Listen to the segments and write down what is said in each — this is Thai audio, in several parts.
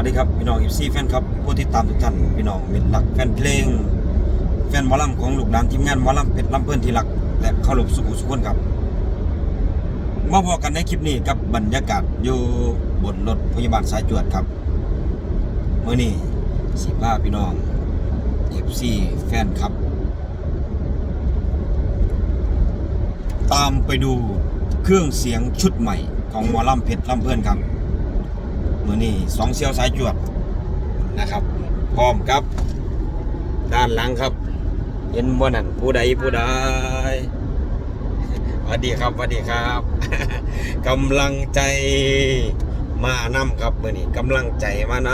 วัสดีครับพี่น้องอีซีแฟนครับผู้ติดตามทุกท่านพี่น้องมิตรหลักแฟนเพลง แฟนมอลำของลูกหลานทีมงานมอลำเป็ดลำเพื่อนที่รักและเคารพสุขุสุขคนครับมาพบกันในคลิปนี้กับบรรยากาศอยู่บนรถพยาบาลสายจวดครับเมื่อนี้สิบ้าพี่น้องเอฟซีแฟนครับ ตามไปดูเครื่องเสียงชุดใหม่ของมอลำเพชรลำเพื่อนครับ มือนี่สองเซียวสายจวดนะครับ พร้อมครับ ด้านหลังครับ เห็นบ่นั่นผู้ใดผู้ใดสวัสดีครับสวัสดีครับกำลังใจมานำครับมือนี้กำลังใจมาน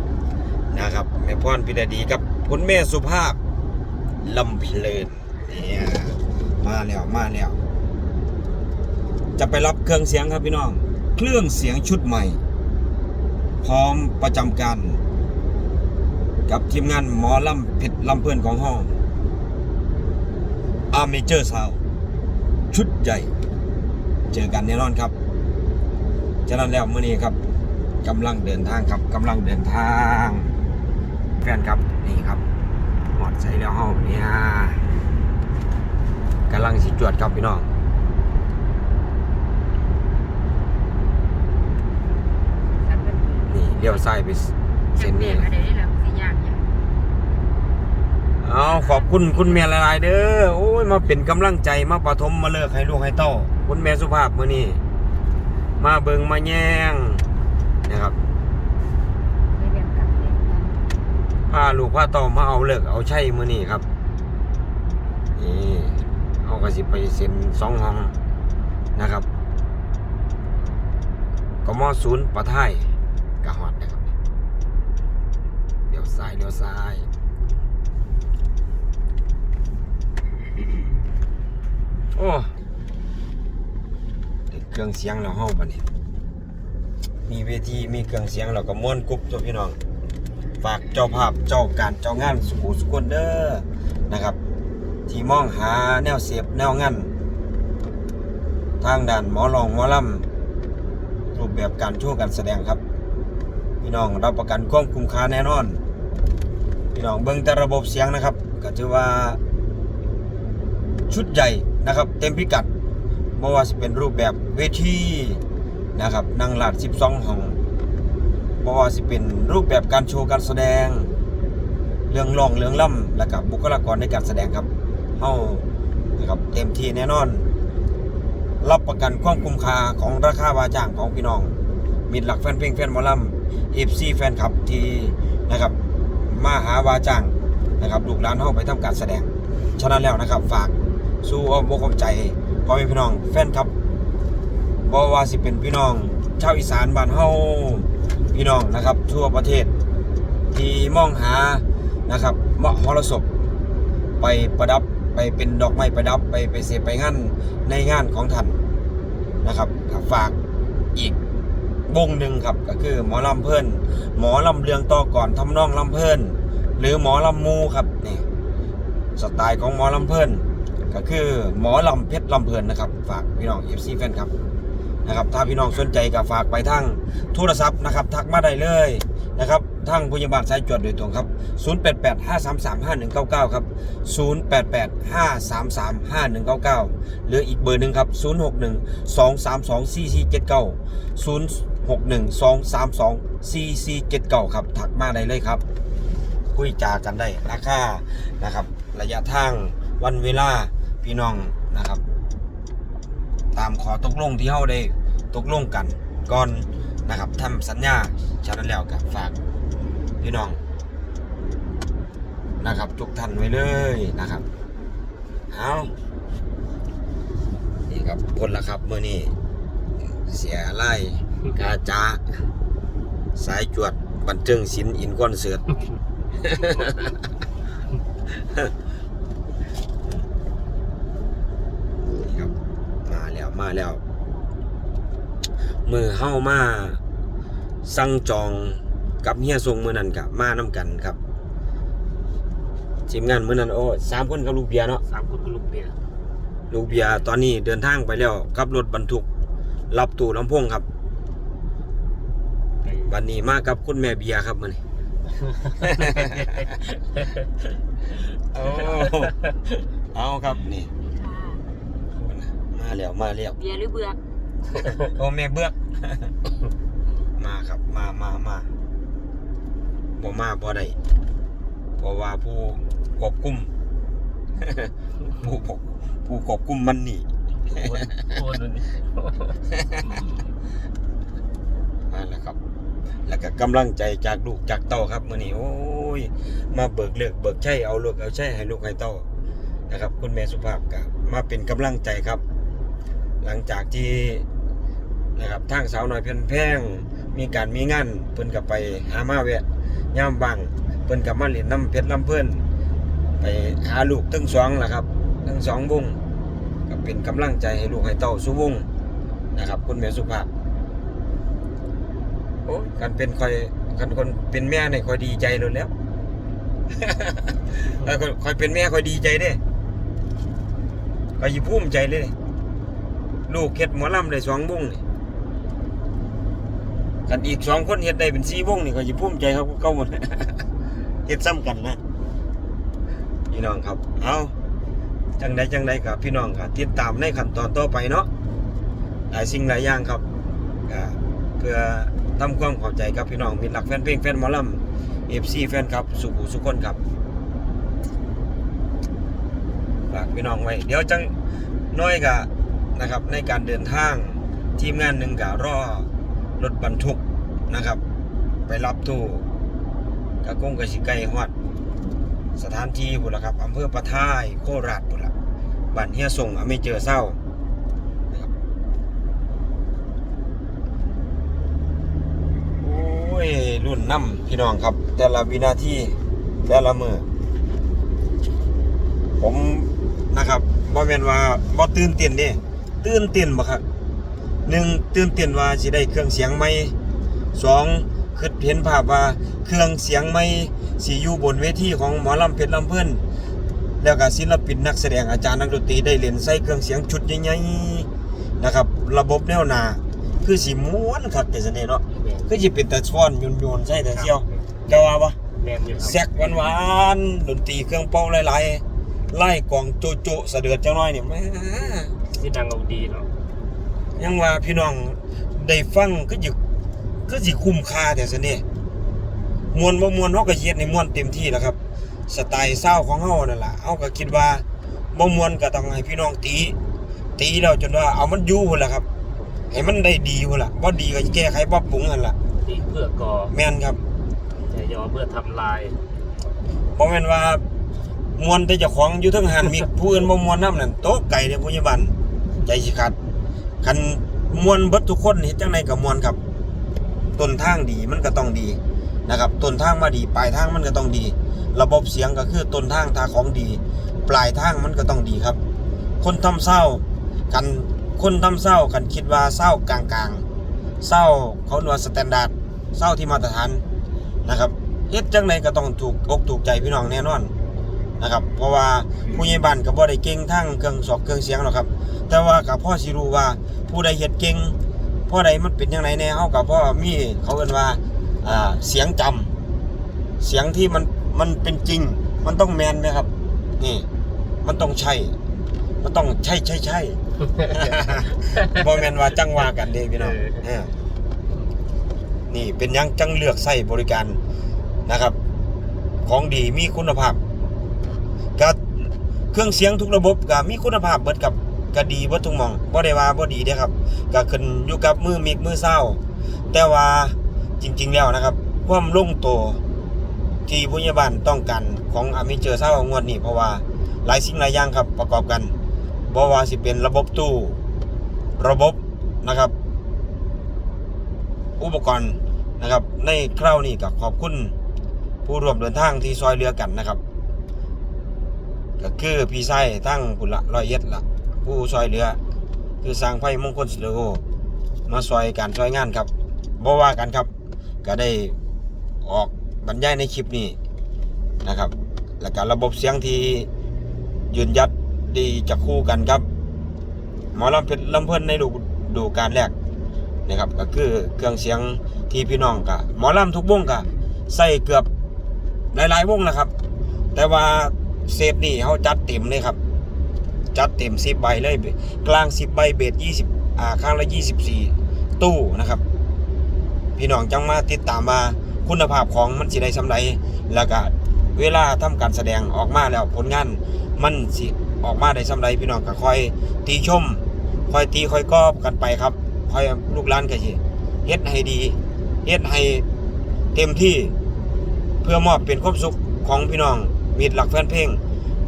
ำนะครับแม่พรพิรดีครับคุณแม่สุภาพลำเพลินเนี่ยมาแล้วมาแล้วจะไปรับเครื่องเสียงครับพี่น้อง เครื่องเสียงชุดใหม่ พร้อมประจำการ กับทีมงานหมอลำเพชรลำเพื่อนของห้องอาร์เมเจอร์ซาวชุดใหญ่ เจอกันแน่นอนครับฉะนั้นแล้วเมื่อนี้ครับกำลังเดินทางครับกำลังเดินทางแฟนครับนี่ครับหอดใส่แล้วห้องเนี่ยกำลังสิจวดครับพี่น้อง นี่ เลี้ยวซ้ายไปเส้นนี้อะไรนี่แหละสิยากอย่างเอาขอบคุณคุณแม่หลาย ๆ เด้อโอ้ยมาเป็นกำลังใจมาประทมมาเลิกให้ลูกให้เต้าคุณแม่สุภาพมื้อนี้มาเบิงมาแย่งนะครับไม่เรียนกันเรียนกันพาลูกพาเต้ามาเอาเลิกเอาใช่มื้อนี้ครับนี่เอาก็สิไปเซ็นสองห้องนะครับกมศูนย์ปะไทย กะฮอดนะครับเลี้ยวซ้ายเลี้ยวซ้ายโอ้เครื่องเสียงแล้วเฮาบัดนี้มีเวทีมีเครื่องเสียงแล้วก็ม่วนกรุ๊บตัวพี่น้องฝากเจ้าภาพเจ้าการเจ้างานสุขุสุคนเด้อนะครับ ที่มองหาแนวเสียบแนวงานทางด้านหมอลองหมอลำรูปแบบการโชว์การแสดงครับ พี่น้องรับประกันความคุ้มค่าแน่นอน พี่น้องเบิ่งแต่ระบบเสียงนะครับ ก็ถือว่า ชุดใหญ่นะครับ เต็มพิกัดไม่ว่าจะเป็นรูปแบบเวทีนะครับนางหลาด 12 ห้องไม่ว่าจะเป็นรูปแบบการโชว์การแสดง เรื่องร้องเรื่องล่ำและกับบุคลากรในการแสดงครับเฮานะครับเต็มที่แน่นอน รับประกันความคุ้มค่าของราคาวาจ้างของพี่น้องมิตรหลักแฟนเพลงแฟนมอลำ เอฟซีแฟนคลับที่นะครับมาหาวาจ้างนะครับลูกหลานเฮาไปทำการแสดง ฉะนั้นแล้วนะครับ ฝากสู้อ้อมอกอ้อมใจพ่อแม่พี่น้องแฟนครับบ่ว่าสิเป็นพี่น้องชาวอีสานบ้านเฮาพี่น้องนะครับ ทั่วประเทศที่มองหานะครับหมาะมรสพไปประดับไปเป็นดอกไม้ประดับไปไปเสพไปงานในงานของท่านนะครับฝากอีก วงหนึ่งครับ ก็คือหมอลำเพิ่นหมอลำเรืองต่อก่อนทำนองลำเพิ่นหรือหมอลำมูครับนี่สไตล์ของหมอลำเพลินก็คือหมอลำเพชรลำเพลินนะครับ ฝากพี่น้องเอฟซีแฟนครับนะครับถ้าพี่น้องสนใจก็ฝากไปทางโทรศัพท์นะครับ ทักมาได้เลยนะครับทางพยาบาลสายจวดโดยตรงครับ 0885335199 ครับ 0885335199 หรืออีกเบอร์หนึ่งครับ 061 232 061 232 4479 ครับทักมาได้เลยครับ คุยจากันได้ราคานะครับ ระยะทางวันเวลาพี่น้องนะครับ ตามขอตกลงที่เฮาได้ตกลงกันก่อนนะครับทำสัญญาฉะนั้นแล้วกับฝากพี่น้องนะครับทุกท่านไว้เลยนะครับเอานี่ครับพ้นละครับเมื่อนี้เสียไล่ กาจ้าสายจวดบันเทิงศิลป์อินคอนเสิร์ตนี่ครับมาแล้วมาแล้ว มือเฮ้ามาสั่งจองกับเฮียทรงมือนั้นกับมาน้ำกันครับทีมงานมือนั้นโอ้สามคนกับลูกเบียร์เนาะสามคนก็ลูกเบียร์ลูกเบียร์ตอนนี้เดินทางไปแล้วกับรถบรรทุกรับตู้ลำโพงครับไป วันนี้มากับคุณแม่เบียร์ครับมื้อนี้เอาเอาครับนี่ค่ะมาแล้วมาแล้วเบียร์หรือเบือกโอ้แม่เบือก มาครับมามามาบ่มาบ่ได้เพราะว่าผู้ควบคุมผู้ควบผู้ควบคุมมันนี่โอนนี่มาแล้วครับ แล้วก็กำลังใจจากลูกจากเต้าครับมื้อนี้โอ้ยมาเบิกเลือกเบิกใช้เอาลูกเอาใช้ให้ลูกให้เต้านะครับ คุณแม่สุภาพก็มาเป็นกำลังใจครับ หลังจากที่นะครับทางสาวน้อยเพียนแพงมีการมีงานเพิ่นก็ไปหามาแวะย่ามบังเพิ่นก็มาเล่นน้ำเพชรลำเพิ่อนไปหาลูกทั้งสองล่ะครับทั้งสองวงก็เป็นกำลังใจให้ลูกให้เต้าสุวงนะครับ คุณแม่สุภาพ โอ้ยกันเป็นคอยกันคนเป็นแม่เนี่ยคอยดีใจเลยแหล้วเออคอยเป็นแม่คอยดีใจเด้คอยยิภูมิใจเลย ลูกเฮ็ดหมอลำได้สองวงนี่กันอีกสองคนเฮ็ดได้เป็นสี่วงนี่ก็ยิภูมิใจครับเก้าหมดเฮ็ดซ้ำกันนะพี่น้องครับ เอาจังใดจังใดกับพี่น้องครับติดตามในขั้นตอนต่อไปเนาะหลายสิ่งหลายอย่างครับก็เพื่อ ทำความเข้าใจกับพี่น้องมีหลักแฟนเพลงแฟนมอลำเอฟซีแฟนครับ สุขุสุขคนครับฝากพี่น้องไว้ เดี๋ยวจังน้อยกะนะครับ ในการเดินทางทีมงานหนึ่งกับรอรถบรรทุกนะครับ ไปรับตู้กะกุ้งกะสิไก่ฮอดสถานที่บุละครับอำเภอปะท้ายโคราชบุละบ้านเฮียส่งอไม่เจอเศร้านะครับโอ้ย รุ่นน้ำพี่น้องครับ แต่ละวินาทีแต่ละมือผมนะครับบ่แม่นว่าบ่ตื่นเต้นเด้ตื่นเต้นบ่ครับหนึ่งตื่นเต้นว่าสิได้เครื่องเสียงใหม่สองคิดเห็นภาพว่าเครื่องเสียงใหม่สิอยู่บนเวทีของหมอลำเพชรลำเพิ่อนแล้วก็ศิลปินนักแสดงอาจารย์นักดนตรีได้เล่นใส่เครื่องเสียงชุดใหญ่ๆนะครับ ระบบแนวหน้า คือสิม่วนคักแต่ซั่นเด้เนาะคือสิเป็นแต่ฟ้อนโยนๆใส่แต่เสียวจะว่าบ่แมนอยู่แซกหวานๆดนตรีเครื่องเป่าหลายๆไล่กองโจโจเสะเดือดจังน้อยนี่แหม่ที่ดังเอาดีเนาะยังว่าพี่น้องได้ฟังก็สิก็สิคุ้มค่าแต่ซั่นนี่มวนบ่มวนเฮาก็เฮ็ดให้มวนเต็มที่แหล้วครับ สไตล์เศร้าของเฮานั่นล่ะเฮาก็คิดว่าบ่มวนก็ต้องให้พี่น้องตี ตีแล้วจนว่าเอามันอยู่พุ่นล่ะครับ ให้มันได้ดีพุ่นล่ะบ่ดีก็แก้ไขปรับปรุงนั่นล่ะดีเพื่อก่อแม่นครับแต่อยาว่าเพื่อทำลาย บ่แม่นว่ามวนแต่เจ้าของอยู่เทั้งหันมี ผู้อื่นบ่มวนนํนั่นโตะไก่เด้อผู้ใหญ่บ้านใจสิขาดคันมวนเบิดทุกคนเฮ็ดจังไดก็มวนครับต้นทางดีมันก็ต้องดีนะครับต้นทางมาดีปลายทางมันก็ต้องดี ระบบเสียงก็คือต้นทางทาของดี ปลายทางมันก็ต้องดีครับ คนทำเศร้ากัน คนทำเศร้ากันคิดว่าเศร้ากลางๆเศร้าเขาเรียกว่าสแตนดาร์ดเศร้าที่มาตรฐานนะครับเฮ็ดจังไดก็ต้องถูกอกถูกใจพี่น้องแน่นอนนะครับ เพราะว่าผู้ใหญ่บ้านก็บ่ได้เก่งทั้งเครื่องสอกเครื่องเสียงหรอกครับ แต่ว่ากับพ่อสิรู้ว่าผู้ใดเฮ็ดเก่งพ่อใดมันเป็นยังไงแน่เฮากับพ่อมีเขาเอิ้นว่าอ่าเสียงจำเสียงที่มันมันเป็นจริง มันต้องแมนไหมครับ นี่ มันต้องใช่ มันต้องใช่ใช่ใช่ บ่แม่นว่าจังว่ากันเด้พี่น้องเออเออนี่เป็นหยังจังเลือกใช้บริการนะครับ ของดีมีคุณภาพก็เครื่องเสียงทุกระบบก็มีคุณภาพเบิดกับก็ดีเบิดทุกหม่องบ่ได้ว่าบ่ดีเด้ครับก็ขึ้นอยู่กับมือมิกมือเศร้า แต่ว่าจริง ๆ แล้วนะครับ ความลงตัวที่ผู้ใหญ่บ้านต้องการของอามิเจอเศร้างวดนี้เพราะว่าหลายสิ่งหลายอย่างครับประกอบกัน บ่ว่าสิเป็นระบบตู้ ระบบนะครับ อุปกรณ์นะครับ ในคราวนี้ก็ขอบคุณผู้ร่วมเดินทางที่ซอยเรือกันนะครับก็คือพี่ไส้ทั้งกุละร้อยเอ็ดละผู้ซอยเรือ คือสร้างไฟมงคลสตูดิโอมาซอยการซอยงานครับบ่ว่ากันครับ ก็ได้ออกบรรยายในคลิปนี้นะครับ แล้วก็ระบบเสียงที่ยืนยัด ดีจะคู่กันครับ หมอลำเพชรลำเพินในดูดูการแรกนะครับก็คือเครื่องเสียงที่พี่น้องกะหมอลำทุกวงกะใส่เกือบหลายๆวงนะครับ แต่ว่าเซฟนี่เขาจัดเต็มเลยครับ จัดเต็ม10ใบเลยกลาง10ใบเบส20อ่าข้างละ24ตู้นะครับ พี่น้องจังมาติดตามว่าคุณภาพของมันสิได้สำไรแล้วก็เวลาทำการแสดงออกมาแล้วผลงานมันสิ ออกมาได้สำไรพี่น้องก็คอยตีชมคอยตีคอยกอบกันไปครับคอยลูกหลานกันสิเฮ็ดให้ดีเฮ็ดให้เต็มที่เพื่อมอบเป็นความสุขของพี่น้องมิตรหลักแฟนเพลง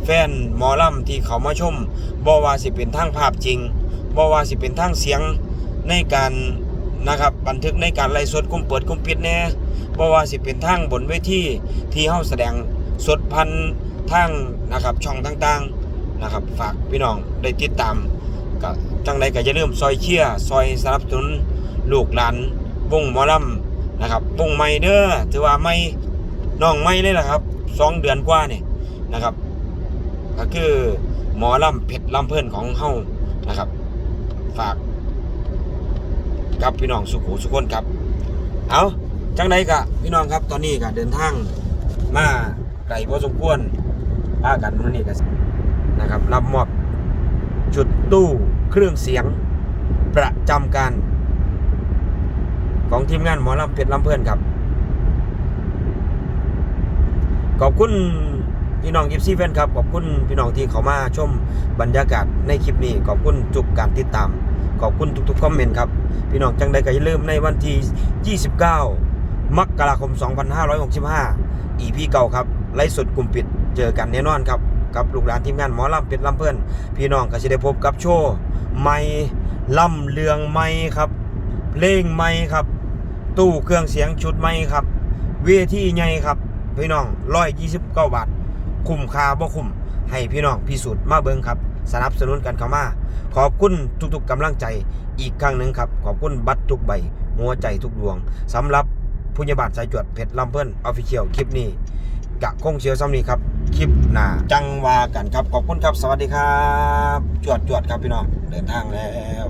แฟนหมอลำที่เขามาชมบ่ว่าสิเป็นทางภาพจริงบ่ว่าสิเป็นทางเสียงในการนะครับบันทึกในการไล่สดกลุ่มเปิดกลุ่มปิดแน่บ่ว่าสิเป็นทางบนเวทีที่เฮาแสดงสดพันทางนะครับช่องต่างๆ นะครับ ฝากพี่น้องได้ติดตามก็จังใดก็อย่าลืมซอยเชียร์ซอยสนับสนุนลูกหลานวงหมอลำนะครับวงใหม่เด้อถือว่าไม่น้องไม่เลยล่ะครับสองเดือนกว่านี่นะครับ ก็คือหมอลำเพชรลำเพื่อนของเฮานะครับ ฝากกับพี่น้องสุขุสุขคนครับ เอาจังไดกะพี่น้องครับตอนนี้ก็เดินทางมาไกลพอสมควรพากันมื้อนี้ก็ นะครับ รับมอบชุดตู้เครื่องเสียงประจำการ ของทีมงานหมอลำเพชรลำเพื่อนครับ ขอบคุณพี่น้องยิปซี่แฟนครับ ขอบคุณพี่น้องที่เขามาชมบรรยากาศในคลิปนี้ ขอบคุณทุกการติดตาม ขอบคุณทุกๆคอมเมนต์ครับ พี่น้องจังใดก็อย่าลืมในวันที่ 29 มกราคม 2565 EP เก่าครับ ไลฟ์สดกลุ่มปิด เจอกันแน่นอนครับ กับลูกหลานทีมงานหมอลำเป็ดลำเพื่อนพี่น้องก็จะได้พบกับโชว์ไม่ล่ำเลืองไม่ครับ เพลงไม่ครับ ตู้เครื่องเสียงชุดไม่ครับ เวทีใหญ่ครับ พี่น้องร้อยยี่สิบเก้าบาท คุ้มค่าบ่คุ้มให้พี่น้องพิสูจน์มาเบิ่งครับ สนับสนุนกันเข้ามา ขอบคุณทุกๆกำลังใจอีกครั้งหนึ่งครับ ขอบคุณบัตรทุกใบหัวใจทุกดวงสำหรับผู้ใหญ่บ้านสายจวดเพชรลำเพิ่นออฟฟิเชียลคลิปนี้ กะคงเชียวซ้ำนี้ครับ คลิปหน้าจังวากันครับ ขอบคุณครับ สวัสดีครับ จวดจวดครับพี่น้อง เดินทางแล้ว